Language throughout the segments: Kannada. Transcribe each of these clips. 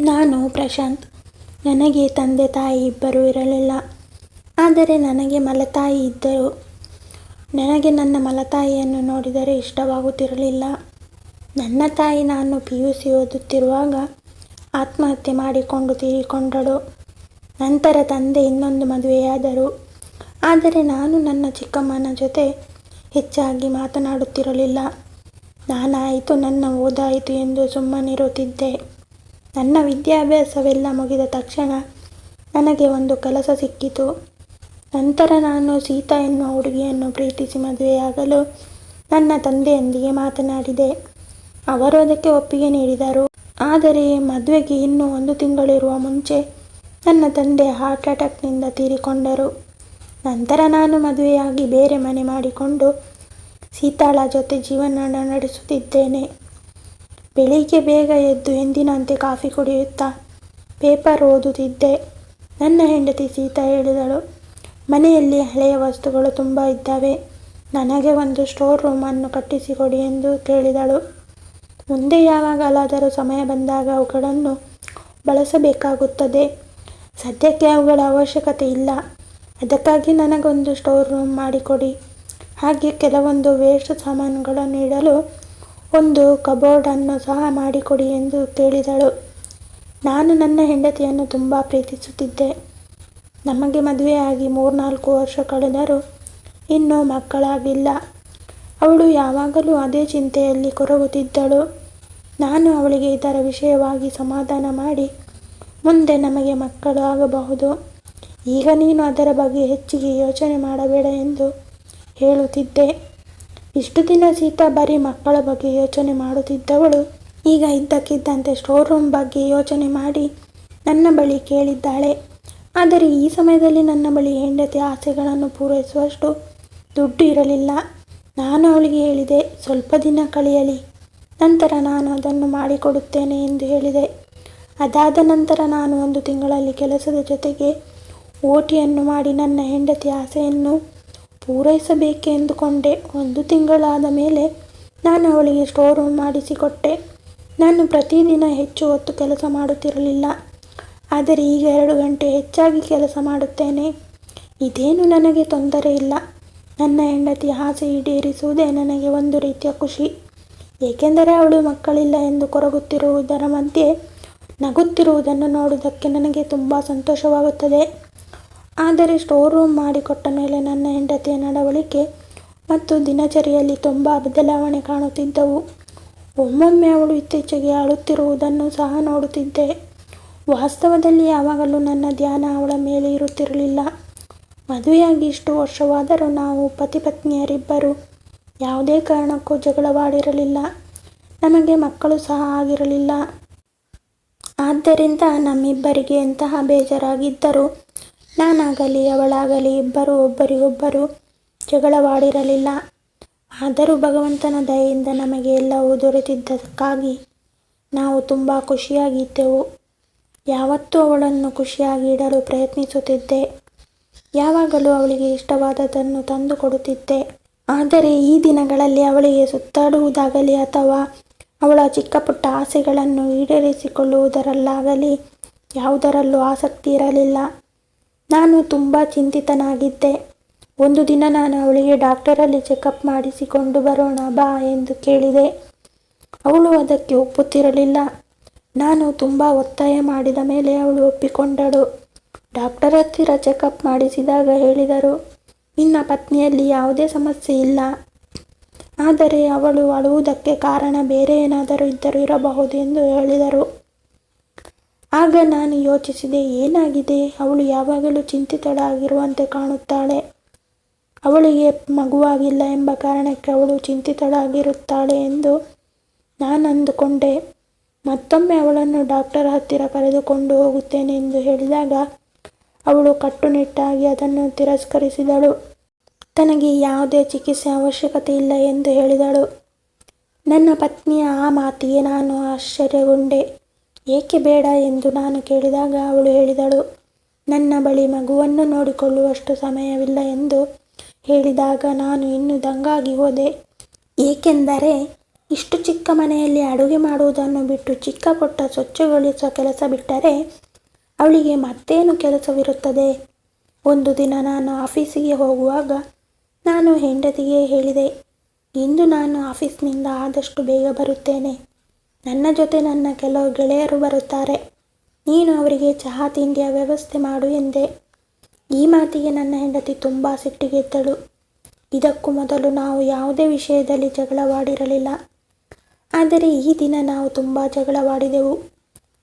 ನಾನು ಪ್ರಶಾಂತ್. ನನಗೆ ತಂದೆ ತಾಯಿ ಇಬ್ಬರೂ ಇರಲಿಲ್ಲ. ಆದರೆ ನನಗೆ ಮಲತಾಯಿ ಇದ್ದರು. ನನಗೆ ನನ್ನ ಮಲತಾಯಿಯನ್ನು ನೋಡಿದರೆ ಇಷ್ಟವಾಗುತ್ತಿರಲಿಲ್ಲ. ನನ್ನ ತಾಯಿ ನಾನು ಪಿ ಯು ಸಿ ಓದುತ್ತಿರುವಾಗ ಆತ್ಮಹತ್ಯೆ ಮಾಡಿಕೊಂಡು ತೀರಿಕೊಂಡಳು. ನಂತರ ತಂದೆ ಇನ್ನೊಂದು ಮದುವೆಯಾದರು. ಆದರೆ ನಾನು ನನ್ನ ಚಿಕ್ಕಮ್ಮನ ಜೊತೆ ಹೆಚ್ಚಾಗಿ ಮಾತನಾಡುತ್ತಿರಲಿಲ್ಲ. ನಾನಾಯಿತು, ನನ್ನ ಓದಾಯಿತು ಎಂದು ಸುಮ್ಮನಿರುತ್ತಿದ್ದೆ. ನನ್ನ ವಿದ್ಯಾಭ್ಯಾಸವೆಲ್ಲ ಮುಗಿದ ತಕ್ಷಣ ನನಗೆ ಒಂದು ಕೆಲಸ ಸಿಕ್ಕಿತು. ನಂತರ ನಾನು ಸೀತಾ ಎನ್ನುವ ಹುಡುಗಿಯನ್ನು ಪ್ರೀತಿಸಿ ಮದುವೆಯಾಗಲು ನನ್ನ ತಂದೆಯೊಂದಿಗೆ ಮಾತನಾಡಿದೆ. ಅವರು ಅದಕ್ಕೆ ಒಪ್ಪಿಗೆ ನೀಡಿದರು. ಆದರೆ ಮದುವೆಗೆ ಇನ್ನೂ ಒಂದು ತಿಂಗಳಿರುವ ಮುಂಚೆ ನನ್ನ ತಂದೆ ಹಾರ್ಟ್ ಅಟ್ಯಾಕ್ನಿಂದ ತೀರಿಕೊಂಡರು. ನಂತರ ನಾನು ಮದುವೆಯಾಗಿ ಬೇರೆ ಮನೆ ಮಾಡಿಕೊಂಡು ಸೀತಾಳ ಜೊತೆ ಜೀವನ ನಡೆಸುತ್ತಿದ್ದೇನೆ. ಬೆಳಿಗ್ಗೆ ಬೇಗ ಎದ್ದು ಎಂದಿನಂತೆ ಕಾಫಿ ಕುಡಿಯುತ್ತಾ ಪೇಪರ್ ಓದುತ್ತಿದ್ದೆ. ನನ್ನ ಹೆಂಡತಿ ಸೀತಾ ಹೇಳಿದಳು, ಮನೆಯಲ್ಲಿ ಹಳೆಯ ವಸ್ತುಗಳು ತುಂಬ ಇದ್ದಾವೆ. ನನಗೆ ಒಂದು ಸ್ಟೋರ್ ರೂಮನ್ನು ಕಟ್ಟಿಸಿಕೊಡಿ ಎಂದು ಕೇಳಿದಳು. ಮುಂದೆ ಯಾವಾಗಲಾದರೂ ಸಮಯ ಬಂದಾಗ ಅವುಗಳನ್ನು ಬಳಸಬೇಕಾಗುತ್ತದೆ. ಸದ್ಯಕ್ಕೆ ಅವುಗಳ ಅವಶ್ಯಕತೆ ಇಲ್ಲ. ಅದಕ್ಕಾಗಿ ನನಗೊಂದು ಸ್ಟೋರ್ ರೂಮ್ ಮಾಡಿಕೊಡಿ. ಹಾಗೆ ಕೆಲವೊಂದು ವೇಸ್ಟ್ ಸಾಮಾನುಗಳನ್ನು ಇಡಲು ಒಂದು ಕಬೋರ್ಡನ್ನು ಸಹ ಮಾಡಿಕೊಡಿ ಎಂದು ಕೇಳಿದಳು. ನಾನು ನನ್ನ ಹೆಂಡತಿಯನ್ನು ತುಂಬ ಪ್ರೀತಿಸುತ್ತಿದ್ದೆ. ನಮಗೆ ಮದುವೆಯಾಗಿ ಮೂರ್ನಾಲ್ಕು ವರ್ಷ ಕಳೆದರೂ ಇನ್ನೂ ಮಕ್ಕಳಾಗಿಲ್ಲ. ಅವಳು ಯಾವಾಗಲೂ ಅದೇ ಚಿಂತೆಯಲ್ಲಿ ಕೊರಗುತ್ತಿದ್ದಳು. ನಾನು ಅವಳಿಗೆ ಇದರ ವಿಷಯವಾಗಿ ಸಮಾಧಾನ ಮಾಡಿ ಮುಂದೆ ನಮಗೆ ಮಕ್ಕಳು ಆಗಬಹುದು. ಈಗ ನೀನು ಅದರ ಬಗ್ಗೆ ಹೆಚ್ಚಿಗೆ ಯೋಚನೆ ಮಾಡಬೇಡ ಎಂದು ಹೇಳುತ್ತಿದ್ದೆ. ಇಷ್ಟು ದಿನ ಸೀತಾ ಬರೀ ಮಕ್ಕಳ ಬಗ್ಗೆ ಯೋಚನೆ ಮಾಡುತ್ತಿದ್ದವಳು. ಈಗ ಇದ್ದಕ್ಕಿದ್ದಂತೆ ಸ್ಟೋರ್ ರೂಮ್ ಬಗ್ಗೆ ಯೋಚನೆ ಮಾಡಿ ನನ್ನ ಬಳಿ ಕೇಳಿದ್ದಾಳೆ. ಆದರೆ ಈ ಸಮಯದಲ್ಲಿ ನನ್ನ ಬಳಿ ಹೆಂಡತಿ ಆಸೆಗಳನ್ನು ಪೂರೈಸುವಷ್ಟು ದುಡ್ಡು ಇರಲಿಲ್ಲ. ನಾನು ಅವಳಿಗೆ ಹೇಳಿದೆ, ಸ್ವಲ್ಪ ದಿನ ಕಳೆಯಲಿ. ನಂತರ ನಾನು ಅದನ್ನು ಮಾಡಿಕೊಡುತ್ತೇನೆ ಎಂದು ಹೇಳಿದೆ. ಅದಾದ ನಂತರ ನಾನು ಒಂದು ತಿಂಗಳಲ್ಲಿ ಕೆಲಸದ ಜೊತೆಗೆ ಓಟಿಯನ್ನು ಮಾಡಿ ನನ್ನ ಹೆಂಡತಿ ಆಸೆಯನ್ನು ಪೂರೈಸಬೇಕೆ ಎಂದುಕೊಂಡೆ. ಒಂದು ತಿಂಗಳಾದ ಮೇಲೆ ನಾನು ಅವಳಿಗೆ ಸ್ಟೋರ್ ರೂಮ್ ಮಾಡಿಸಿಕೊಟ್ಟೆ. ನಾನು ಪ್ರತಿದಿನ ಹೆಚ್ಚು ಹೊತ್ತು ಕೆಲಸ ಮಾಡುತ್ತಿರಲಿಲ್ಲ. ಆದರೆ ಈಗ ಎರಡು ಗಂಟೆ ಹೆಚ್ಚಾಗಿ ಕೆಲಸ ಮಾಡುತ್ತೇನೆ. ಇದೇನು ನನಗೆ ತೊಂದರೆ ಇಲ್ಲ. ನನ್ನ ಹೆಂಡತಿ ಆಸೆ ಈಡೇರಿಸುವುದೇ ನನಗೆ ಒಂದು ರೀತಿಯ ಖುಷಿ. ಏಕೆಂದರೆ ಅವಳು ಮಕ್ಕಳಿಲ್ಲ ಎಂದು ಕೊರಗುತ್ತಿರುವುದರ ಮಧ್ಯೆ ನಗುತ್ತಿರುವುದನ್ನು ನೋಡುವುದಕ್ಕೆ ನನಗೆ ತುಂಬ ಸಂತೋಷವಾಗುತ್ತದೆ. ಆದರೆ ಸ್ಟೋರ್ ರೂಮ್ ಮಾಡಿಕೊಟ್ಟ ಮೇಲೆ ನನ್ನ ಹೆಂಡತಿಯ ನಡವಳಿಕೆ ಮತ್ತು ದಿನಚರಿಯಲ್ಲಿ ತುಂಬ ಬದಲಾವಣೆ ಕಾಣುತ್ತಿದ್ದವು. ಒಮ್ಮೊಮ್ಮೆ ಅವಳು ಇತ್ತೀಚೆಗೆ ಅಳುತ್ತಿರುವುದನ್ನು ಸಹ ನೋಡುತ್ತಿದ್ದೆ. ವಾಸ್ತವದಲ್ಲಿ ಯಾವಾಗಲೂ ನನ್ನ ಧ್ಯಾನ ಅವಳ ಮೇಲೆ ಇರುತ್ತಿರಲಿಲ್ಲ. ಮದುವೆಯಾಗಿ ಇಷ್ಟು ವರ್ಷವಾದರೂ ನಾವು ಪತಿ ಪತ್ನಿಯರಿಬ್ಬರು ಯಾವುದೇ ಕಾರಣಕ್ಕೂ ಜಗಳವಾಡಿರಲಿಲ್ಲ. ನಮಗೆ ಮಕ್ಕಳು ಸಹ ಆಗಿರಲಿಲ್ಲ. ಆದ್ದರಿಂದ ನಮ್ಮಿಬ್ಬರಿಗೆ ಎಂತಹ ಬೇಜಾರಾಗಿದ್ದರೂ ನಾನಾಗಲಿ, ಅವಳಾಗಲಿ, ಇಬ್ಬರು ಒಬ್ಬರಿಗೊಬ್ಬರು ಜಗಳವಾಡಿರಲಿಲ್ಲ. ಆದರೂ ಭಗವಂತನ ದಯೆಯಿಂದ ನಮಗೆ ಎಲ್ಲವೂ ದೊರೆತಿದ್ದಕ್ಕಾಗಿ ನಾವು ತುಂಬ ಖುಷಿಯಾಗಿದ್ದೆವು. ಯಾವತ್ತೂ ಅವಳನ್ನು ಖುಷಿಯಾಗಿ ಇಡಲು ಪ್ರಯತ್ನಿಸುತ್ತಿದ್ದೆ. ಯಾವಾಗಲೂ ಅವಳಿಗೆ ಇಷ್ಟವಾದದನ್ನು ತಂದು ಕೊಡುತ್ತಿದ್ದೆ ಆದರೆ ಈ ದಿನಗಳಲ್ಲಿ ಅವಳಿಗೆ ಸುತ್ತಾಡುವುದಾಗಲಿ ಅಥವಾ ಅವಳ ಚಿಕ್ಕ ಪುಟ್ಟ ಆಸೆಗಳನ್ನು ಈಡೇರಿಸಿಕೊಳ್ಳುವುದರಲ್ಲಾಗಲಿ ಯಾವುದರಲ್ಲೂ ಆಸಕ್ತಿ ಇರಲಿಲ್ಲ. ನಾನು ತುಂಬ ಚಿಂತಿತನಾಗಿದ್ದೆ. ಒಂದು ದಿನ ನಾನು ಅವಳಿಗೆ ಡಾಕ್ಟರಲ್ಲಿ ಚೆಕಪ್ ಮಾಡಿಸಿಕೊಂಡು ಬರೋಣ ಬಾ ಎಂದು ಕೇಳಿದೆ. ಅವಳು ಅದಕ್ಕೆ ಒಪ್ಪುತ್ತಿರಲಿಲ್ಲ. ನಾನು ತುಂಬ ಒತ್ತಾಯ ಮಾಡಿದ ಮೇಲೆ ಅವಳು ಒಪ್ಪಿಕೊಂಡಳು. ಡಾಕ್ಟರ್ ಹತ್ತಿರ ಚೆಕಪ್ ಮಾಡಿಸಿದಾಗ ಹೇಳಿದರು, ನಿನ್ನ ಪತ್ನಿಯಲ್ಲಿ ಯಾವುದೇ ಸಮಸ್ಯೆ ಇಲ್ಲ. ಆದರೆ ಅವಳು ಅಳುವುದಕ್ಕೆ ಕಾರಣ ಬೇರೆ ಏನಾದರೂ ಇದ್ದರೂ ಇರಬಹುದು ಎಂದು ಹೇಳಿದರು. ಆಗ ನಾನು ಯೋಚಿಸಿದೆ, ಏನಾಗಿದೆ? ಅವಳು ಯಾವಾಗಲೂ ಚಿಂತಿತಳಾಗಿರುವಂತೆ ಕಾಣುತ್ತಾಳೆ. ಅವಳಿಗೆ ಮಗುವಾಗಿಲ್ಲ ಎಂಬ ಕಾರಣಕ್ಕೆ ಅವಳು ಚಿಂತಿತಳಾಗಿರುತ್ತಾಳೆ ಎಂದು ನಾನು ಅಂದುಕೊಂಡೆ. ಮತ್ತೊಮ್ಮೆ ಅವಳನ್ನು ಡಾಕ್ಟರ್ ಹತ್ತಿರ ಕರೆದುಕೊಂಡು ಹೋಗುತ್ತೇನೆ ಎಂದು ಹೇಳಿದಾಗ ಅವಳು ಕಟ್ಟುನಿಟ್ಟಾಗಿ ಅದನ್ನು ತಿರಸ್ಕರಿಸಿದಳು. ತನಗೆ ಯಾವುದೇ ಚಿಕಿತ್ಸೆ ಅವಶ್ಯಕತೆ ಇಲ್ಲ ಎಂದು ಹೇಳಿದಳು. ನನ್ನ ಪತ್ನಿಯ ಆ ಮಾತಿಗೆ ನಾನು ಆಶ್ಚರ್ಯಗೊಂಡೆ. ಏಕೆ ಬೇಡ ಎಂದು ನಾನು ಕೇಳಿದಾಗ ಅವಳು ಹೇಳಿದಳು, ನನ್ನ ಬಳಿ ಮಗುವನ್ನು ನೋಡಿಕೊಳ್ಳುವಷ್ಟು ಸಮಯವಿಲ್ಲ ಎಂದು ಹೇಳಿದಾಗ ನಾನು ಇನ್ನೂ ದಂಗಾಗಿ ಹೋದೆ. ಏಕೆಂದರೆ ಇಷ್ಟು ಚಿಕ್ಕ ಮನೆಯಲ್ಲಿ ಅಡುಗೆ ಮಾಡುವುದನ್ನು ಬಿಟ್ಟು ಚಿಕ್ಕ ಪುಟ್ಟ ಸ್ವಚ್ಛಗೊಳಿಸುವ ಕೆಲಸ ಬಿಟ್ಟರೆ ಅವಳಿಗೆ ಮತ್ತೇನು ಕೆಲಸವಿರುತ್ತದೆ? ಒಂದು ದಿನ ನಾನು ಆಫೀಸಿಗೆ ಹೋಗುವಾಗ ನಾನು ಹೆಂಡತಿಗೆ ಹೇಳಿದೆ, ಇಂದು ನಾನು ಆಫೀಸ್ನಿಂದ ಆದಷ್ಟು ಬೇಗ ಬರುತ್ತೇನೆ. ನನ್ನ ಜೊತೆ ನನ್ನ ಕೆಲವು ಗೆಳೆಯರು ಬರುತ್ತಾರೆ. ನೀನು ಅವರಿಗೆ ಚಹಾ ತಿಂಡಿಯ ವ್ಯವಸ್ಥೆ ಮಾಡು ಎಂದೆ. ಈ ಮಾತಿಗೆ ನನ್ನ ಹೆಂಡತಿ ತುಂಬ ಸಿಟ್ಟಿಗೆದ್ದಳು. ಇದಕ್ಕೂ ಮೊದಲು ನಾವು ಯಾವುದೇ ವಿಷಯದಲ್ಲಿ ಜಗಳವಾಡಿರಲಿಲ್ಲ. ಆದರೆ ಈ ದಿನ ನಾವು ತುಂಬ ಜಗಳವಾಡಿದೆವು.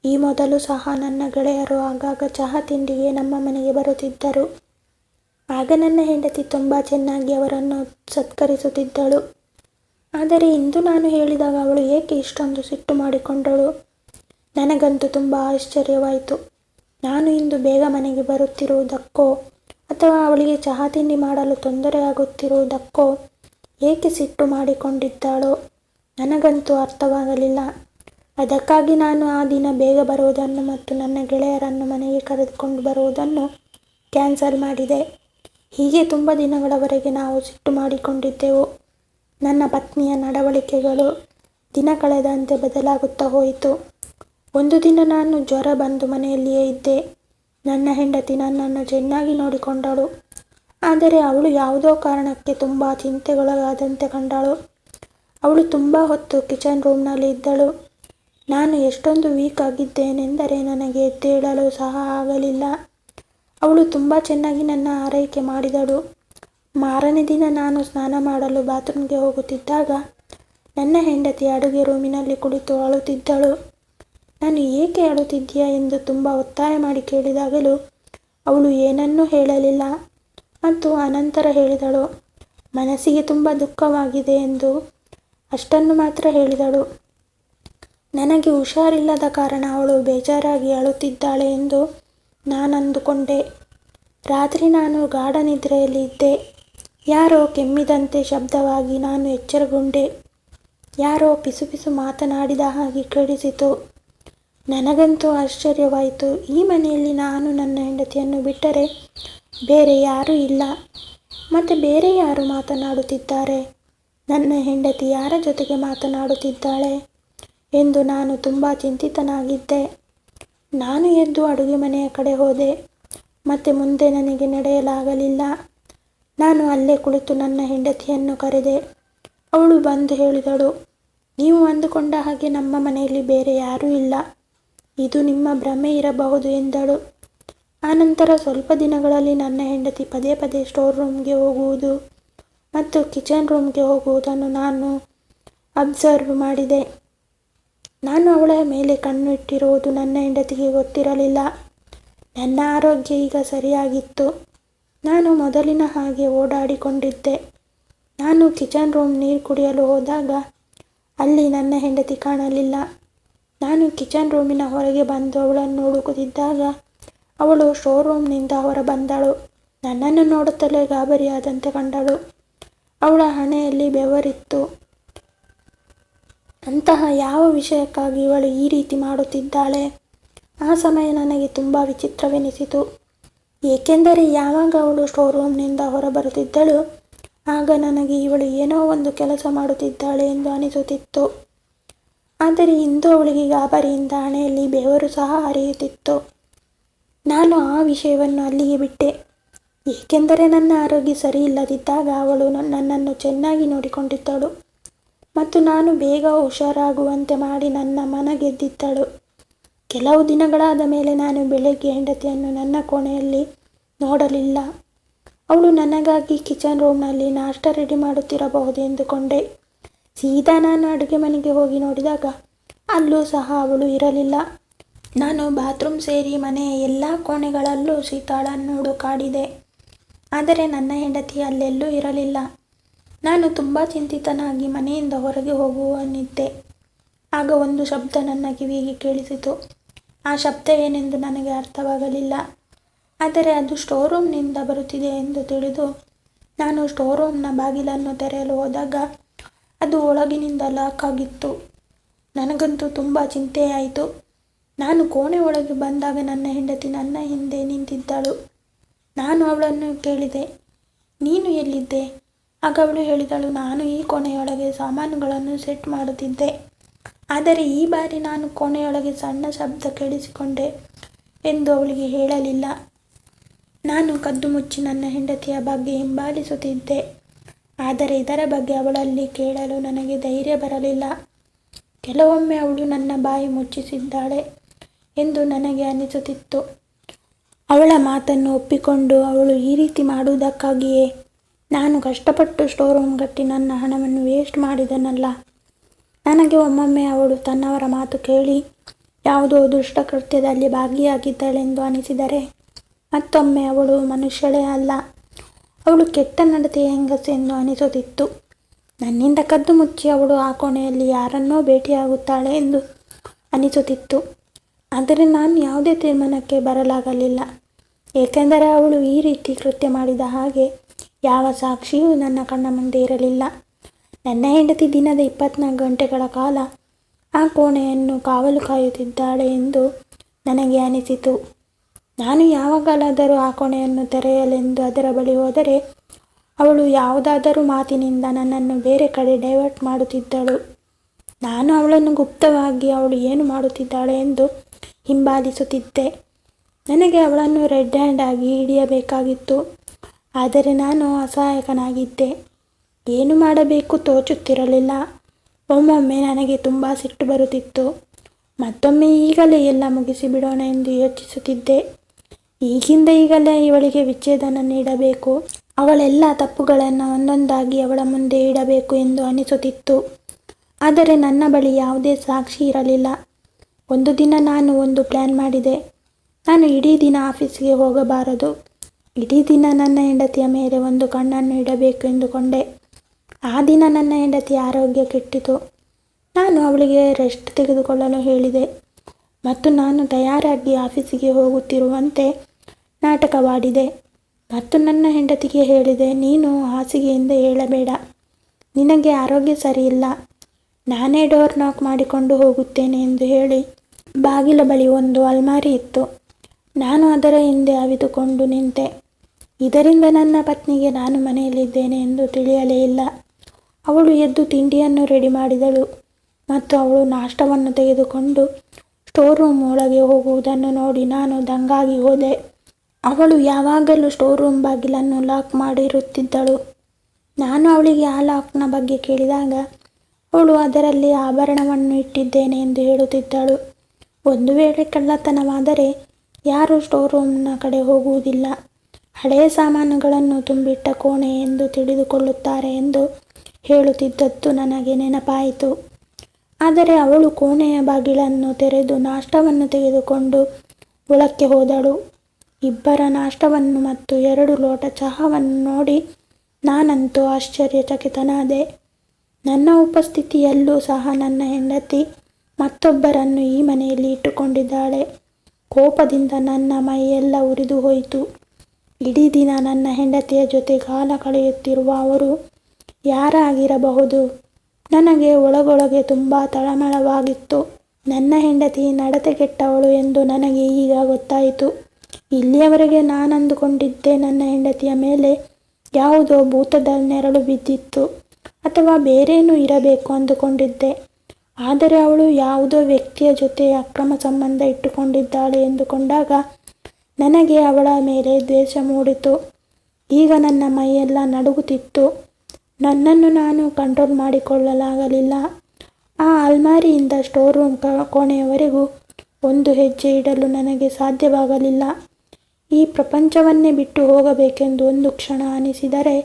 ಈ ಮೊದಲು ಸಹ ನನ್ನ ಗೆಳೆಯರು ಆಗಾಗ ಚಹಾ ತಿಂಡಿಗೆ ನಮ್ಮ ಮನೆಗೆ ಬರುತ್ತಿದ್ದರು. ಆಗ ನನ್ನ ಹೆಂಡತಿ ತುಂಬ ಚೆನ್ನಾಗಿ ಅವರನ್ನು ಸತ್ಕರಿಸುತ್ತಿದ್ದಳು. ಆದರೆ ಇಂದು ನಾನು ಹೇಳಿದಾಗ ಅವಳು ಏಕೆ ಇಷ್ಟೊಂದು ಸಿಟ್ಟು ಮಾಡಿಕೊಂಡಳು? ನನಗಂತೂ ತುಂಬ ಆಶ್ಚರ್ಯವಾಯಿತು. ನಾನು ಇಂದು ಬೇಗ ಮನೆಗೆ ಬರುತ್ತಿರುವುದಕ್ಕೋ, ಅಥವಾ ಅವಳಿಗೆ ಚಹಾ ತಿಂಡಿ ಮಾಡಲು ತೊಂದರೆಯಾಗುತ್ತಿರುವುದಕ್ಕೋ ಏಕೆ ಸಿಟ್ಟು ಮಾಡಿಕೊಂಡಿದ್ದಾಳೋ? ನನಗಂತೂ ಅರ್ಥವಾಗಲಿಲ್ಲ. ಅದಕ್ಕಾಗಿ ನಾನು ಆ ದಿನ ಬೇಗ ಬರುವುದನ್ನು ಮತ್ತು ನನ್ನ ಗೆಳೆಯರನ್ನು ಮನೆಗೆ ಕರೆದುಕೊಂಡು ಬರುವುದನ್ನು ಕ್ಯಾನ್ಸಲ್ ಮಾಡಿದೆ. ಹೀಗೆ ತುಂಬ ದಿನಗಳವರೆಗೆ ನಾವು ಸಿಟ್ಟು ಮಾಡಿಕೊಂಡಿದ್ದೆವು. ನನ್ನ ಪತ್ನಿಯ ನಡವಳಿಕೆಗಳು ದಿನ ಕಳೆದಂತೆ ಬದಲಾಗುತ್ತಾ ಹೋಯಿತು. ಒಂದು ದಿನ ನಾನು ಜ್ವರ ಬಂದು ಮನೆಯಲ್ಲಿಯೇ ಇದ್ದೆ. ನನ್ನ ಹೆಂಡತಿ ನನ್ನನ್ನು ಚೆನ್ನಾಗಿ ನೋಡಿಕೊಂಡಳು. ಆದರೆ ಅವಳು ಯಾವುದೋ ಕಾರಣಕ್ಕೆ ತುಂಬ ಚಿಂತೆಗೊಳಗಾದಂತೆ ಕಂಡಳು. ಅವಳು ತುಂಬ ಹೊತ್ತು ಕಿಚನ್ ರೂಮ್ನಲ್ಲಿ ಇದ್ದಳು. ನಾನು ಎಷ್ಟೊಂದು ವೀಕ್ ಆಗಿದ್ದೇನೆಂದರೆ ನನಗೆ ಎದ್ದೇಳಲು ಸಹ ಆಗಲಿಲ್ಲ. ಅವಳು ತುಂಬ ಚೆನ್ನಾಗಿ ನನ್ನ ಆರೈಕೆ ಮಾಡಿದಳು. ಮಾರನೇ ದಿನ ನಾನು ಸ್ನಾನ ಮಾಡಲು ಬಾತ್ರೂಮ್ಗೆ ಹೋಗುತ್ತಿದ್ದಾಗ ನನ್ನ ಹೆಂಡತಿ ಅಡುಗೆ ರೂಮಿನಲ್ಲಿ ಕುಳಿತು ಅಳುತ್ತಿದ್ದಳು. ನಾನು ಏಕೆ ಅಳುತ್ತಿದ್ದೀಯಾ? ಎಂದು ತುಂಬ ಒತ್ತಾಯ ಮಾಡಿ ಕೇಳಿದಾಗಲೂ ಅವಳು ಏನನ್ನೂ ಹೇಳಲಿಲ್ಲ. ಮತ್ತು ಅನಂತರ ಹೇಳಿದಳು, ಮನಸ್ಸಿಗೆ ತುಂಬ ದುಃಖವಾಗಿದೆ ಎಂದು ಅಷ್ಟನ್ನು ಮಾತ್ರ ಹೇಳಿದಳು. ನನಗೆ ಹುಷಾರಿಲ್ಲದ ಕಾರಣ ಅವಳು ಬೇಜಾರಾಗಿ ಅಳುತ್ತಿದ್ದಾಳೆ ಎಂದು ನಾನು ಅಂದುಕೊಂಡೆ ರಾತ್ರಿ ನಾನು ಗಾಢ ನಿದ್ರೆಯಲ್ಲಿ ಇದ್ದೆ. ಯಾರೋ ಕೆಮ್ಮಿದಂತೆ ಶಬ್ದವಾಗಿ ನಾನು ಎಚ್ಚರಗೊಂಡೆ. ಯಾರೋ ಪಿಸು ಪಿಸು ಮಾತನಾಡಿದ ಹಾಗೆ ಕೇಳಿಸಿತು. ನನಗಂತೂ ಆಶ್ಚರ್ಯವಾಯಿತು. ಈ ಮನೆಯಲ್ಲಿ ನಾನು ನನ್ನ ಹೆಂಡತಿಯನ್ನು ಬಿಟ್ಟರೆ ಬೇರೆ ಯಾರೂ ಇಲ್ಲ. ಮತ್ತು ಬೇರೆ ಯಾರು ಮಾತನಾಡುತ್ತಿದ್ದಾರೆ? ನನ್ನ ಹೆಂಡತಿ ಯಾರ ಜೊತೆಗೆ ಮಾತನಾಡುತ್ತಿದ್ದಾಳೆ ಎಂದು ನಾನು ತುಂಬ ಚಿಂತಿತನಾಗಿದ್ದೆ. ನಾನು ಎದ್ದು ಅಡುಗೆ ಮನೆಯ ಕಡೆ ಹೋದೆ. ಮತ್ತೆ ಮುಂದೆ ನನಗೆ ನಡೆಯಲಾಗಲಿಲ್ಲ. ನಾನು ಅಲ್ಲೇ ಕುಳಿತು ನನ್ನ ಹೆಂಡತಿಯನ್ನು ಕರೆದೆ. ಅವಳು ಬಂದು ಹೇಳಿದಳು, ನೀವು ಅಂದುಕೊಂಡ ಹಾಗೆ ನಮ್ಮ ಮನೆಯಲ್ಲಿ ಬೇರೆ ಯಾರೂ ಇಲ್ಲ. ಇದು ನಿಮ್ಮ ಭ್ರಮೆ ಇರಬಹುದು ಎಂದಳು. ಆನಂತರ ಸ್ವಲ್ಪ ದಿನಗಳಲ್ಲಿ ನನ್ನ ಹೆಂಡತಿ ಪದೇ ಪದೇ ಸ್ಟೋರ್ ರೂಮ್ಗೆ ಹೋಗುವುದು ಮತ್ತು ಕಿಚನ್ ರೂಮ್ಗೆ ಹೋಗುವುದನ್ನು ನಾನು ಅಬ್ಸರ್ವ್ ಮಾಡಿದೆ. ನಾನು ಅವಳ ಮೇಲೆ ಕಣ್ಣು ಇಟ್ಟಿರುವುದು ನನ್ನ ಹೆಂಡತಿಗೆ ಗೊತ್ತಿರಲಿಲ್ಲ. ನನ್ನ ಆರೋಗ್ಯ ಈಗ ಸರಿಯಾಗಿತ್ತು. ನಾನು ಮೊದಲಿನ ಹಾಗೆ ಓಡಾಡಿಕೊಂಡಿದ್ದೆ. ನಾನು ಕಿಚನ್ ರೂಮ್ ನೀರು ಕುಡಿಯಲು ಹೋದಾಗ ಅಲ್ಲಿ ನನ್ನ ಹೆಂಡತಿ ಕಾಣಲಿಲ್ಲ. ನಾನು ಕಿಚನ್ ರೂಮಿನ ಹೊರಗೆ ಬಂದು ಅವಳನ್ನು ಹುಡುಕುತ್ತಿದ್ದಾಗ ಅವಳು ಶೋರೂಮ್ನಿಂದ ರೂಮ್ನಿಂದ ಹೊರ ಬಂದಳು. ನನ್ನನ್ನು ನೋಡುತ್ತಲೇ ಗಾಬರಿಯಾದಂತೆ ಕಂಡಳು. ಅವಳ ಹಣೆಯಲ್ಲಿ ಬೆವರಿತ್ತು. ಅಂತಹ ಯಾವ ವಿಷಯಕ್ಕಾಗಿ ಇವಳು ಈ ರೀತಿ ಮಾಡುತ್ತಿದ್ದಾಳೆ? ಆ ಸಮಯ ನನಗೆ ತುಂಬ ವಿಚಿತ್ರವೆನಿಸಿತು. ಏಕೆಂದರೆ ಯಾವಾಗ ಅವಳು ಹೊರ ಹೊರಬರುತ್ತಿದ್ದಳು, ಆಗ ನನಗೆ ಇವಳು ಏನೋ ಒಂದು ಕೆಲಸ ಮಾಡುತ್ತಿದ್ದಾಳೆ ಎಂದು ಅನಿಸುತ್ತಿತ್ತು. ಆದರೆ ಇಂದು ಅವಳಿಗೆ ಗಾಬರಿಯಿಂದ ಹಣೆಯಲ್ಲಿ ಬೆವರು ಸಹ ಹರಿಯುತ್ತಿತ್ತು. ನಾನು ಆ ವಿಷಯವನ್ನು ಅಲ್ಲಿಗೆ ಬಿಟ್ಟೆ. ಏಕೆಂದರೆ ನನ್ನ ಆರೋಗ್ಯ ಸರಿ ಇಲ್ಲದಿದ್ದಾಗ ಅವಳು ನನ್ನನ್ನು ಚೆನ್ನಾಗಿ ನೋಡಿಕೊಂಡಿದ್ದಳು. ಮತ್ತು ನಾನು ಬೇಗ ಹುಷಾರಾಗುವಂತೆ ಮಾಡಿ ನನ್ನ ಮನ ಗೆದ್ದಿದ್ದಳು. ಕೆಲವು ದಿನಗಳಾದ ಮೇಲೆ ನಾನು ಬೆಳಗ್ಗೆ ಹೆಂಡತಿಯನ್ನು ನನ್ನ ಕೋಣೆಯಲ್ಲಿ ನೋಡಲಿಲ್ಲ. ಅವಳು ನನಗಾಗಿ ಕಿಚನ್ ರೂಮ್ನಲ್ಲಿ ನಾಷ್ಟ ರೆಡಿ ಮಾಡುತ್ತಿರಬಹುದು ಎಂದುಕೊಂಡೆ. ಸೀದಾ ನಾನು ಅಡುಗೆ ಮನೆಗೆ ಹೋಗಿ ನೋಡಿದಾಗ ಅಲ್ಲೂ ಸಹ ಅವಳು ಇರಲಿಲ್ಲ. ನಾನು ಬಾತ್ರೂಮ್ ಸೇರಿ ಮನೆಯ ಎಲ್ಲ ಕೋಣೆಗಳಲ್ಲೂ ಸೀತಾಳನ್ನು ಹುಡುಕಾಡಿದೆ. ಆದರೆ ನನ್ನ ಹೆಂಡತಿ ಅಲ್ಲೆಲ್ಲೂ ಇರಲಿಲ್ಲ. ನಾನು ತುಂಬ ಚಿಂತಿತನಾಗಿ ಮನೆಯಿಂದ ಹೊರಗೆ ಹೋಗುವನಿದ್ದೆ ಆಗ ಒಂದು ಶಬ್ದ ನನ್ನ ಕಿವಿಗೆ ಕೇಳಿಸಿತು. ಆ ಶಬ್ದ ಏನೆಂದು ನನಗೆ ಅರ್ಥವಾಗಲಿಲ್ಲ. ಆದರೆ ಅದು ಸ್ಟೋರ್ ರೂಮ್ನಿಂದ ಬರುತ್ತಿದೆ ಎಂದು ತಿಳಿದು ನಾನು ಸ್ಟೋರ್ ರೂಮ್ನ ಬಾಗಿಲನ್ನು ತೆರೆಯಲು ಹೋದಾಗ ಅದು ಒಳಗಿನಿಂದ ಲಾಕ್ ಆಗಿತ್ತು. ನನಗಂತೂ ತುಂಬ ಚಿಂತೆಯಾಯಿತು. ನಾನು ಕೋಣೆ ಒಳಗೆ ಬಂದಾಗ ನನ್ನ ಹೆಂಡತಿ ನನ್ನ ಹಿಂದೆ ನಿಂತಿದ್ದಳು. ನಾನು ಅವಳನ್ನು ಕೇಳಿದೆ, ನೀನು ಎಲ್ಲಿದ್ದೆ? ಆಗ ಅವಳು ಹೇಳಿದಳು, ನಾನು ಈ ಕೋಣೆಯೊಳಗೆ ಸಾಮಾನುಗಳನ್ನು ಸೆಟ್ ಮಾಡುತ್ತಿದ್ದೆ. ಆದರೆ ಈ ಬಾರಿ ನಾನು ಕೋಣೆಯೊಳಗೆ ಸಣ್ಣ ಶಬ್ದ ಕೇಳಿಸಿಕೊಂಡೆ ಎಂದು ಅವಳಿಗೆ ಹೇಳಲಿಲ್ಲ. ನಾನು ಕದ್ದು ಮುಚ್ಚಿ ನನ್ನ ಹೆಂಡತಿಯ ಬಗ್ಗೆ ಹಿಂಬಾಲಿಸುತ್ತಿದ್ದೆ. ಆದರೆ ಇದರ ಬಗ್ಗೆ ಅವಳಲ್ಲಿ ಕೇಳಲು ನನಗೆ ಧೈರ್ಯ ಬರಲಿಲ್ಲ. ಕೆಲವೊಮ್ಮೆ ಅವಳು ನನ್ನ ಬಾಯಿ ಮುಚ್ಚಿಸಿದ್ದಾಳೆ ಎಂದು ನನಗೆ ಅನಿಸುತ್ತಿತ್ತು. ಅವಳ ಮಾತನ್ನು ಒಪ್ಪಿಕೊಂಡು ಅವಳು ಈ ರೀತಿ ಮಾಡುವುದಕ್ಕಾಗಿಯೇ ನಾನು ಕಷ್ಟಪಟ್ಟು ಸ್ಟೋರ್ ರೂಮ್ ಕಟ್ಟಿ ನನ್ನ ಹಣವನ್ನು ವೇಸ್ಟ್ ಮಾಡಿದನಲ್ಲ. ನನಗೆ ಒಮ್ಮೊಮ್ಮೆ ಅವಳು ತನ್ನವರ ಮಾತು ಕೇಳಿ ಯಾವುದೋ ದುಷ್ಟಕೃತ್ಯದಲ್ಲಿ ಭಾಗಿಯಾಗಿದ್ದಾಳೆಂದು ಅನಿಸಿದರೆ ಮತ್ತೊಮ್ಮೆ ಅವಳು ಮನುಷ್ಯಳೇ ಅಲ್ಲ. ಅವಳು ಕೆಟ್ಟ ನಡತೆಯ ಹೆಂಗಸೆಂದು ಅನಿಸುತ್ತಿತ್ತು ನನ್ನಿಂದ ಕದ್ದು ಮುಚ್ಚಿ ಅವಳು ಆ ಕೋಣೆಯಲ್ಲಿ ಯಾರನ್ನೋ ಭೇಟಿಯಾಗುತ್ತಾಳೆ ಎಂದು ಅನಿಸುತ್ತಿತ್ತು ಆದರೆ ನಾನು ಯಾವುದೇ ತೀರ್ಮಾನಕ್ಕೆ ಬರಲಾಗಲಿಲ್ಲ. ಏಕೆಂದರೆ ಅವಳು ಈ ರೀತಿ ಕೃತ್ಯ ಮಾಡಿದ ಹಾಗೆ ಯಾವ ಸಾಕ್ಷಿಯೂ ನನ್ನ ಕಣ್ಣ ಮುಂದೆ ಇರಲಿಲ್ಲ. ನನ್ನ ಹೆಂಡತಿ ದಿನದ ಇಪ್ಪತ್ನಾಲ್ಕು ಗಂಟೆಗಳ ಕಾಲ ಆ ಕೋಣೆಯನ್ನು ಕಾವಲು ಕಾಯುತ್ತಿದ್ದಾಳೆ ಎಂದು ನನಗೆ ಅನಿಸಿತು. ನಾನು ಯಾವಾಗಲಾದರೂ ಆ ಕೋಣೆಯನ್ನು ತೆರೆಯಲೆಂದು ಅದರ ಬಳಿ ಹೋದರೆ ಅವಳು ಯಾವುದಾದರೂ ಮಾತಿನಿಂದ ನನ್ನನ್ನು ಬೇರೆ ಕಡೆ ಡೈವರ್ಟ್ ಮಾಡುತ್ತಿದ್ದಳು. ನಾನು ಅವಳನ್ನು ಗುಪ್ತವಾಗಿ ಅವಳು ಏನು ಮಾಡುತ್ತಿದ್ದಾಳೆ ಎಂದು ಹಿಂಬಾಲಿಸುತ್ತಿದ್ದೆ. ನನಗೆ ಅವಳನ್ನು ರೆಡ್ ಹ್ಯಾಂಡ್ ಆಗಿ ಹಿಡಿಯಬೇಕಾಗಿತ್ತು. ಆದರೆ ನಾನು ಅಸಹಾಯಕನಾಗಿದ್ದೆ. ಏನು ಮಾಡಬೇಕು ತೋಚುತ್ತಿರಲಿಲ್ಲ. ಒಮ್ಮೊಮ್ಮೆ ನನಗೆ ತುಂಬ ಸಿಟ್ಟು ಬರುತ್ತಿತ್ತು. ಮತ್ತೊಮ್ಮೆ ಈಗಲೇ ಎಲ್ಲ ಮುಗಿಸಿ ಬಿಡೋಣ ಎಂದು ಯೋಚಿಸುತ್ತಿದ್ದೆ. ಈಗಿಂದ ಈಗಲೇ ಇವಳಿಗೆ ವಿಚ್ಛೇದನ ನೀಡಬೇಕು. ಅವಳೆಲ್ಲ ತಪ್ಪುಗಳನ್ನು ಒಂದೊಂದಾಗಿ ಅವಳ ಮುಂದೆ ಇಡಬೇಕು ಎಂದು ಅನಿಸುತ್ತಿತ್ತು. ಆದರೆ ನನ್ನ ಬಳಿ ಯಾವುದೇ ಸಾಕ್ಷಿ ಇರಲಿಲ್ಲ. ಒಂದು ದಿನ ನಾನು ಒಂದು ಪ್ಲ್ಯಾನ್ ಮಾಡಿದೆ. ನಾನು ಇಡೀ ದಿನ ಆಫೀಸ್ಗೆ ಹೋಗಬಾರದು. ಇಡೀ ದಿನ ನನ್ನ ಹೆಂಡತಿಯ ಮೇಲೆ ಒಂದು ಕಣ್ಣನ್ನು ಇಡಬೇಕು ಎಂದುಕೊಂಡೆ. ಆ ದಿನ ನನ್ನ ಹೆಂಡತಿ ಆರೋಗ್ಯ ಕೆಟ್ಟಿತು. ನಾನು ಅವಳಿಗೆ ರೆಸ್ಟ್ ತೆಗೆದುಕೊಳ್ಳಲು ಹೇಳಿದೆ. ಮತ್ತು ನಾನು ತಯಾರಾಗಿ ಆಫೀಸಿಗೆ ಹೋಗುತ್ತಿರುವಂತೆ ನಾಟಕವಾಡಿದೆ. ಮತ್ತು ನನ್ನ ಹೆಂಡತಿಗೆ ಹೇಳಿದೆ, ನೀನು ಹಾಸಿಗೆಯಿಂದ ಹೇಳಬೇಡ. ನಿನಗೆ ಆರೋಗ್ಯ ಸರಿಯಿಲ್ಲ. ನಾನೇ ಡೋರ್ ನಾಕ್ ಮಾಡಿಕೊಂಡು ಹೋಗುತ್ತೇನೆ ಎಂದು ಹೇಳಿ ಬಾಗಿಲ ಬಳಿ ಒಂದು ಅಲ್ಮಾರಿ ಇತ್ತು. ನಾನು ಅದರ ಹಿಂದೆ ಅವಿದುಕೊಂಡು ನಿಂತೆ. ಇದರಿಂದ ನನ್ನ ಪತ್ನಿಗೆ ನಾನು ಮನೆಯಲ್ಲಿದ್ದೇನೆ ಎಂದು ತಿಳಿಯಲೇ ಇಲ್ಲ. ಅವಳು ಎದ್ದು ತಿಂಡಿಯನ್ನು ರೆಡಿ ಮಾಡಿದಳು ಮತ್ತು ಅವಳು ನಾಷ್ಟವನ್ನು ತೆಗೆದುಕೊಂಡು ಸ್ಟೋರ್ ರೂಮ್ ಒಳಗೆ ಹೋಗುವುದನ್ನು ನೋಡಿ ನಾನು ದಂಗಾಗಿ ಹೋದೆ. ಅವಳು ಯಾವಾಗಲೂ ಸ್ಟೋರ್ ರೂಮ್ ಬಾಗಿಲನ್ನು ಲಾಕ್ ಮಾಡಿರುತ್ತಿದ್ದಳು. ನಾನು ಅವಳಿಗೆ ಆ ಲಾಕ್ನ ಬಗ್ಗೆ ಕೇಳಿದಾಗ ಅವಳು ಅದರಲ್ಲಿ ಆಭರಣವನ್ನು ಇಟ್ಟಿದ್ದೇನೆ ಎಂದು ಹೇಳುತ್ತಿದ್ದಳು. ಒಂದು ವೇಳೆ ಕಳ್ಳತನವಾದರೆ ಯಾರೂ ಸ್ಟೋರ್ ರೂಮ್ನ ಕಡೆ ಹೋಗುವುದಿಲ್ಲ. ಹಳೆಯ ಸಾಮಾನುಗಳನ್ನು ತುಂಬಿಟ್ಟ ಕೋಣೆ ಎಂದು ತಿಳಿದುಕೊಳ್ಳುತ್ತಾರೆ ಎಂದು ಹೇಳುತ್ತಿದ್ದದ್ದು ನನಗೆ ನೆನಪಾಯಿತು. ಆದರೆ ಅವಳು ಕೋಣೆಯ ಬಾಗಿಲನ್ನು ತೆರೆದು ನಾಷ್ಟವನ್ನು ತೆಗೆದುಕೊಂಡು ಒಳಕ್ಕೆ ಹೋದಳು. ಇಬ್ಬರ ನಾಷ್ಟವನ್ನು ಮತ್ತು ಎರಡು ಲೋಟ ಚಹಾವನ್ನು ನೋಡಿ ನಾನಂತೂ ಆಶ್ಚರ್ಯಚಕಿತನಾದೆ. ನನ್ನ ಉಪಸ್ಥಿತಿಯಲ್ಲೂ ಸಹ ನನ್ನ ಹೆಂಡತಿ ಮತ್ತೊಬ್ಬರನ್ನು ಈ ಮನೆಯಲ್ಲಿ ಇಟ್ಟುಕೊಂಡಿದ್ದಾಳೆ. ಕೋಪದಿಂದ ನನ್ನ ಮೈಯೆಲ್ಲ ಉರಿದು ಹೋಯಿತು. ಇಡೀ ದಿನ ನನ್ನ ಹೆಂಡತಿಯ ಜೊತೆ ಕಾಲ ಕಳೆಯುತ್ತಿರುವ ಅವರು ಯಾರಾಗಿರಬಹುದು? ನನಗೆ ಒಳಗೊಳಗೆ ತುಂಬ ತಳಮಳವಾಗಿತ್ತು. ನನ್ನ ಹೆಂಡತಿ ನಡತೆಗೆಟ್ಟವಳು ಎಂದು ನನಗೆ ಈಗ ಗೊತ್ತಾಯಿತು. ಇಲ್ಲಿಯವರೆಗೆ ನಾನಂದುಕೊಂಡಿದ್ದೆ ನನ್ನ ಹೆಂಡತಿಯ ಮೇಲೆ ಯಾವುದೋ ಭೂತದ ನೆರಳು ಬಿದ್ದಿತ್ತು ಅಥವಾ ಬೇರೇನೂ ಇರಬೇಕು ಅಂದುಕೊಂಡಿದ್ದೆ. ಆದರೆ ಅವಳು ಯಾವುದೋ ವ್ಯಕ್ತಿಯ ಜೊತೆ ಅಕ್ರಮ ಸಂಬಂಧ ಇಟ್ಟುಕೊಂಡಿದ್ದಾಳೆ ಎಂದುಕೊಂಡಾಗ ನನಗೆ ಅವಳ ಮೇಲೆ ದ್ವೇಷ ಮೂಡಿತು. ಈಗ ನನ್ನ ಮೈಯೆಲ್ಲ ನಡುಗುತ್ತಿತ್ತು. ನನ್ನನ್ನು ನಾನು ಕಂಟ್ರೋಲ್ ಮಾಡಿಕೊಳ್ಳಲಾಗಲಿಲ್ಲ. ಆ ಅಲ್ಮಾರಿಯಿಂದ ಸ್ಟೋರ್ ರೂಮ್ ಕೋಣೆಯವರೆಗೂ ಒಂದು ಹೆಜ್ಜೆ ಇಡಲು ನನಗೆ ಸಾಧ್ಯವಾಗಲಿಲ್ಲ. ಈ ಪ್ರಪಂಚವನ್ನೇ ಬಿಟ್ಟು ಹೋಗಬೇಕೆಂದು ಒಂದು ಕ್ಷಣ ಅನಿಸಿದರೆ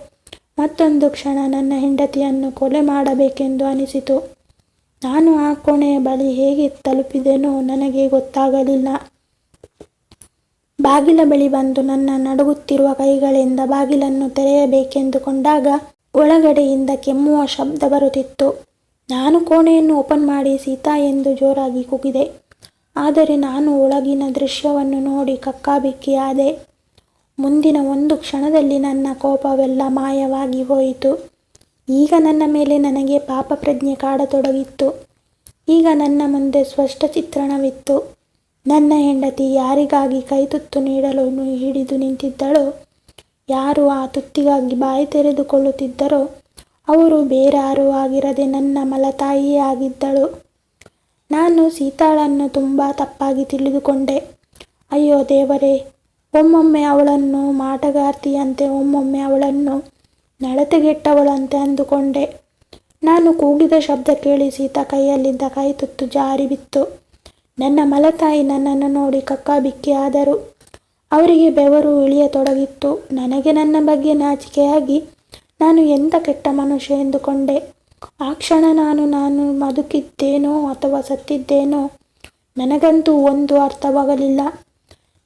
ಮತ್ತೊಂದು ಕ್ಷಣ ನನ್ನ ಹೆಂಡತಿಯನ್ನು ಕೊಲೆ ಮಾಡಬೇಕೆಂದು ಅನಿಸಿತು. ನಾನು ಆ ಕೋಣೆಯ ಬಳಿ ಹೇಗೆ ತಲುಪಿದೆನೋ ನನಗೆ ಗೊತ್ತಾಗಲಿಲ್ಲ. ಬಾಗಿಲ ಬಳಿ ಬಂದು ನನ್ನ ನಡುಗುತ್ತಿರುವ ಕೈಗಳಿಂದ ಬಾಗಿಲನ್ನು ತೆರೆಯಬೇಕೆಂದುಕೊಂಡಾಗ ಒಳಗಡೆಯಿಂದ ಕೆಮ್ಮುವ ಶಬ್ದ ಬರುತ್ತಿತ್ತು. ನಾನು ಕೋಣೆಯನ್ನು ಓಪನ್ ಮಾಡಿ ಸೀತಾ ಎಂದು ಜೋರಾಗಿ ಕೂಗಿದೆ. ಆದರೆ ನಾನು ಒಳಗಿನ ದೃಶ್ಯವನ್ನು ನೋಡಿ ಕಕ್ಕಾಬಿಕ್ಕಿಯಾದೆ. ಮುಂದಿನ ಒಂದು ಕ್ಷಣದಲ್ಲಿ ನನ್ನ ಕೋಪವೆಲ್ಲ ಮಾಯವಾಗಿ ಹೋಯಿತು. ಈಗ ನನ್ನ ಮೇಲೆ ನನಗೆ ಪಾಪ ಪ್ರಜ್ಞೆ ಕಾಡತೊಡಗಿತ್ತು. ಈಗ ನನ್ನ ಮುಂದೆ ಸ್ಪಷ್ಟ ಚಿತ್ರಣವಿತ್ತು. ನನ್ನ ಹೆಂಡತಿ ಯಾರಿಗಾಗಿ ಕೈತುತ್ತು ನೀಡಲು ಹಿಡಿದು ನಿಂತಿದ್ದಳೋ? ಯಾರು ಆ ತುತ್ತಿಗಾಗಿ ಬಾಯಿ ತೆರೆದುಕೊಳ್ಳುತ್ತಿದ್ದರೋ, ಅವರು ಬೇರಾರೂ ಆಗಿರದೆ ನನ್ನ ಮಲತಾಯಿಯೇ ಆಗಿದ್ದಳು. ನಾನು ಸೀತಾಳನ್ನು ತುಂಬ ತಪ್ಪಾಗಿ ತಿಳಿದುಕೊಂಡೆ. ಅಯ್ಯೋ ದೇವರೇ, ಒಮ್ಮೊಮ್ಮೆ ಅವಳನ್ನು ಮಾಟಗಾರ್ತಿಯಂತೆ, ಒಮ್ಮೊಮ್ಮೆ ಅವಳನ್ನು ನಡತೆಗೆಟ್ಟವಳಂತೆ ಅಂದುಕೊಂಡೆ. ನಾನು ಕೂಗಿದ ಶಬ್ದ ಕೇಳಿ ಸೀತಾ ಕೈಯಲ್ಲಿದ್ದ ಕೈ ತುತ್ತು ಜಾರಿ ಬಿತ್ತು ನನ್ನ ಮಲತಾಯಿ ನನ್ನನ್ನು ನೋಡಿ ಕಕ್ಕಾಬಿಕ್ಕಿ ಆದರು. ಅವರಿಗೆ ಬೆವರು ಇಳಿಯತೊಡಗಿತ್ತು. ನನಗೆ ನನ್ನ ಬಗ್ಗೆ ನಾಚಿಕೆಯಾಗಿ ನಾನು ಎಂಥ ಕೆಟ್ಟ ಮನುಷ್ಯ ಎಂದುಕೊಂಡೆ. ಆ ಕ್ಷಣ ನಾನು ನಾನು ಬದುಕಿದ್ದೇನೋ ಅಥವಾ ಸತ್ತಿದ್ದೇನೋ ನನಗಂತೂ ಒಂದು ಅರ್ಥವಾಗಲಿಲ್ಲ.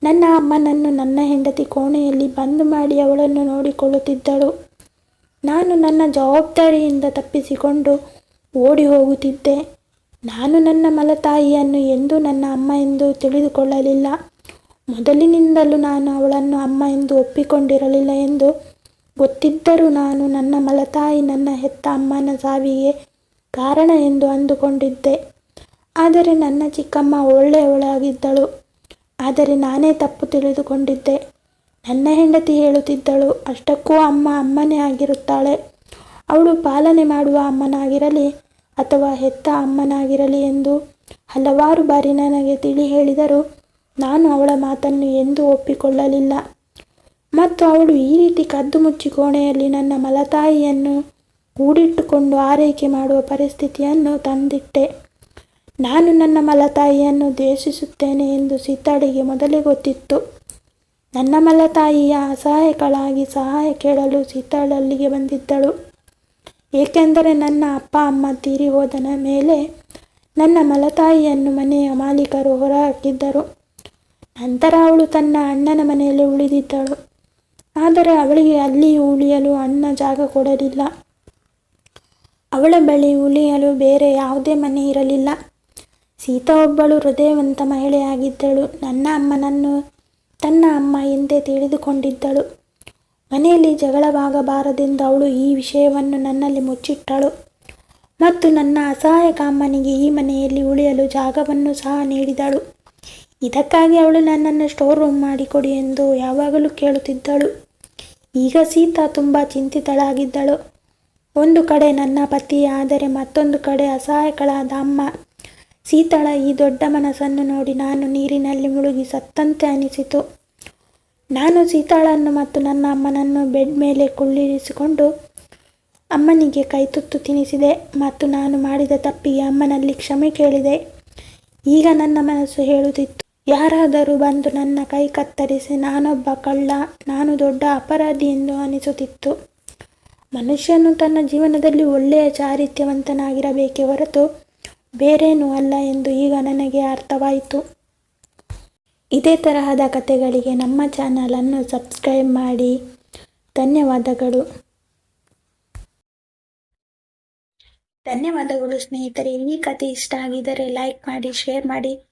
ನನ್ನ ಅಮ್ಮನನ್ನು ನನ್ನ ಹೆಂಡತಿ ಕೋಣೆಯಲ್ಲಿ ಬಂದು ಮಾಡಿ ಅವಳನ್ನು ನೋಡಿಕೊಳ್ಳುತ್ತಿದ್ದಳು. ನಾನು ನನ್ನ ಜವಾಬ್ದಾರಿಯಿಂದ ತಪ್ಪಿಸಿಕೊಂಡು ಓಡಿ ಹೋಗುತ್ತಿದ್ದೆ. ನಾನು ನನ್ನ ಮಲತಾಯಿಯನ್ನು ಎಂದೂ ನನ್ನ ಅಮ್ಮ ಎಂದು ತಿಳಿದುಕೊಳ್ಳಲಿಲ್ಲ. ಮೊದಲಿನಿಂದಲೂ ನಾನು ಅವಳನ್ನು ಅಮ್ಮ ಎಂದು ಒಪ್ಪಿಕೊಂಡಿರಲಿಲ್ಲ ಎಂದು ಗೊತ್ತಿದ್ದರೂ ನಾನು ನನ್ನ ಮಲತಾಯಿ, ನನ್ನ ಹೆತ್ತ ಅಮ್ಮನ ಸಾವಿಗೆ ಕಾರಣ ಎಂದು ಅಂದುಕೊಂಡಿದ್ದೆ. ಆದರೆ ನನ್ನ ಚಿಕ್ಕಮ್ಮ ಒಳ್ಳೆಯವಳಾಗಿದ್ದಳು. ಆದರೆ ನಾನೇ ತಪ್ಪು ತಿಳಿದುಕೊಂಡಿದ್ದೆ. ನನ್ನ ಹೆಂಡತಿ ಹೇಳುತ್ತಿದ್ದಳು, ಅಷ್ಟಕ್ಕೂ ಅಮ್ಮ ಅಮ್ಮನೇ ಆಗಿರುತ್ತಾಳೆ. ಅವಳು ಪಾಲನೆ ಮಾಡುವ ಅಮ್ಮನಾಗಿರಲಿ ಅಥವಾ ಹೆತ್ತ ಅಮ್ಮನಾಗಿರಲಿ ಎಂದು ಹಲವಾರು ಬಾರಿ ನನಗೆ ತಿಳಿ ಹೇಳಿದರೂ. ನಾನು ಅವಳ ಮಾತನ್ನು ಎಂದೂ ಒಪ್ಪಿಕೊಳ್ಳಲಿಲ್ಲ. ಮತ್ತು ಅವಳು ಈ ರೀತಿ ಕದ್ದು ಮುಚ್ಚಿ ಕೋಣೆಯಲ್ಲಿ ನನ್ನ ಮಲತಾಯಿಯನ್ನು ಕೂಡಿಟ್ಟುಕೊಂಡು ಆರೈಕೆ ಮಾಡುವ ಪರಿಸ್ಥಿತಿಯನ್ನು ತಂದಿಟ್ಟೆ. ನಾನು ನನ್ನ ಮಲತಾಯಿಯನ್ನು ದ್ವೇಷಿಸುತ್ತೇನೆ ಎಂದು ಸೀತಾಳಿಗೆ ಮೊದಲೇ ಗೊತ್ತಿತ್ತು. ನನ್ನ ಮಲತಾಯಿಯ ಅಸಹಾಯಕಳಾಗಿ ಸಹಾಯ ಕೇಳಲು ಸೀತಾಳಲ್ಲಿಗೆ ಬಂದಿದ್ದಳು. ಏಕೆಂದರೆ ನನ್ನ ಅಪ್ಪ, ಅಮ್ಮ ತೀರಿ ಹೋದನ ಮೇಲೆ ನನ್ನ ಮಲತಾಯಿಯನ್ನು ಮನೆಯ ಮಾಲೀಕರು ಹೊರಹಾಕಿದ್ದರು. ನಂತರ ಅವಳು ತನ್ನ ಅಣ್ಣನ ಮನೆಯಲ್ಲಿ ಉಳಿದಿದ್ದಳು. ಆದರೆ ಅವಳಿಗೆ ಅಲ್ಲಿ ಉಳಿಯಲು ಅಣ್ಣ ಜಾಗ ಕೊಡಲಿಲ್ಲ. ಅವಳ ಬಳಿ ಉಳಿಯಲು ಬೇರೆ ಯಾವುದೇ ಮನೆ ಇರಲಿಲ್ಲ. ಸೀತಾ ಒಬ್ಬಳು ಹೃದಯವಂತ ಮಹಿಳೆಯಾಗಿದ್ದಳು. ನನ್ನ ಅಮ್ಮನನ್ನು ತನ್ನ ಅಮ್ಮ ಎಂದೇ ತಿಳಿದುಕೊಂಡಿದ್ದಳು. ಮನೆಯಲ್ಲಿ ಜಗಳವಾಗಬಾರದೆಂದು ಅವಳು ಈ ವಿಷಯವನ್ನು ನನ್ನಲ್ಲಿ ಮುಚ್ಚಿಟ್ಟಳು. ಮತ್ತು ನನ್ನ ಅಸಹಾಯಕ ಅಮ್ಮನಿಗೆ ಈ ಮನೆಯಲ್ಲಿ ಉಳಿಯಲು ಜಾಗವನ್ನು ಸಹ ನೀಡಿದಳು. ಇದಕ್ಕಾಗಿ ಅವಳು ನನ್ನನ್ನು ಸ್ಟೋರ್ ರೂಮ್ ಮಾಡಿಕೊಡಿ ಎಂದು ಯಾವಾಗಲೂ ಕೇಳುತ್ತಿದ್ದಳು. ಈಗ ಸೀತಾ ತುಂಬ ಚಿಂತಿತಳಾಗಿದ್ದಳು. ಒಂದು ಕಡೆ ನನ್ನ ಪತಿ, ಆದರೆ ಮತ್ತೊಂದು ಕಡೆ ಅಸಹಾಯಕಳಾದ ಅಮ್ಮ. ಸೀತಾಳ ಈ ದೊಡ್ಡ ಮನಸ್ಸನ್ನು ನೋಡಿ ನಾನು ನೀರಿನಲ್ಲಿ ಮುಳುಗಿ ಸತ್ತಂತೆ ಅನಿಸಿತು. ನಾನು ಸೀತಾಳನ್ನು ಮತ್ತು ನನ್ನ ಅಮ್ಮನನ್ನು ಬೆಡ್ ಮೇಲೆ ಕುಳ್ಳಿರಿಸಿಕೊಂಡು ಅಮ್ಮನಿಗೆ ಕೈತುತ್ತು ತಿನಿಸಿದೆ ಮತ್ತು ನಾನು ಮಾಡಿದ ತಪ್ಪಿಗೆ ಅಮ್ಮನಲ್ಲಿ ಕ್ಷಮೆ ಕೇಳಿದೆ. ಈಗ ನನ್ನ ಮನಸ್ಸು ಹೇಳುತ್ತಿತ್ತು ಯಾರಾದರೂ ಬಂದು ನನ್ನ ಕೈ ಕತ್ತರಿಸಿ, ನಾನೊಬ್ಬ ಕಳ್ಳ, ನಾನು ದೊಡ್ಡ ಅಪರಾಧಿ ಎಂದು ಅನಿಸುತ್ತಿತ್ತು. ಮನುಷ್ಯನು ತನ್ನ ಜೀವನದಲ್ಲಿ ಒಳ್ಳೆಯ ಚಾರಿತ್ಯವಂತನಾಗಿರಬೇಕೇ ಹೊರತು ಬೇರೇನೂ ಅಲ್ಲ ಎಂದು ಈಗ ನನಗೆ ಅರ್ಥವಾಯಿತು. ಇದೇ ತರಹದ ಕಥೆಗಳಿಗೆ ನಮ್ಮ ಚಾನಲನ್ನು ಸಬ್ಸ್ಕ್ರೈಬ್ ಮಾಡಿ. ಧನ್ಯವಾದಗಳು. ಧನ್ಯವಾದಗಳು ಸ್ನೇಹಿತರೆ. ಈ ಕಥೆ ಇಷ್ಟ ಆಗಿದ್ದರೆ ಲೈಕ್ ಮಾಡಿ, ಶೇರ್ ಮಾಡಿ.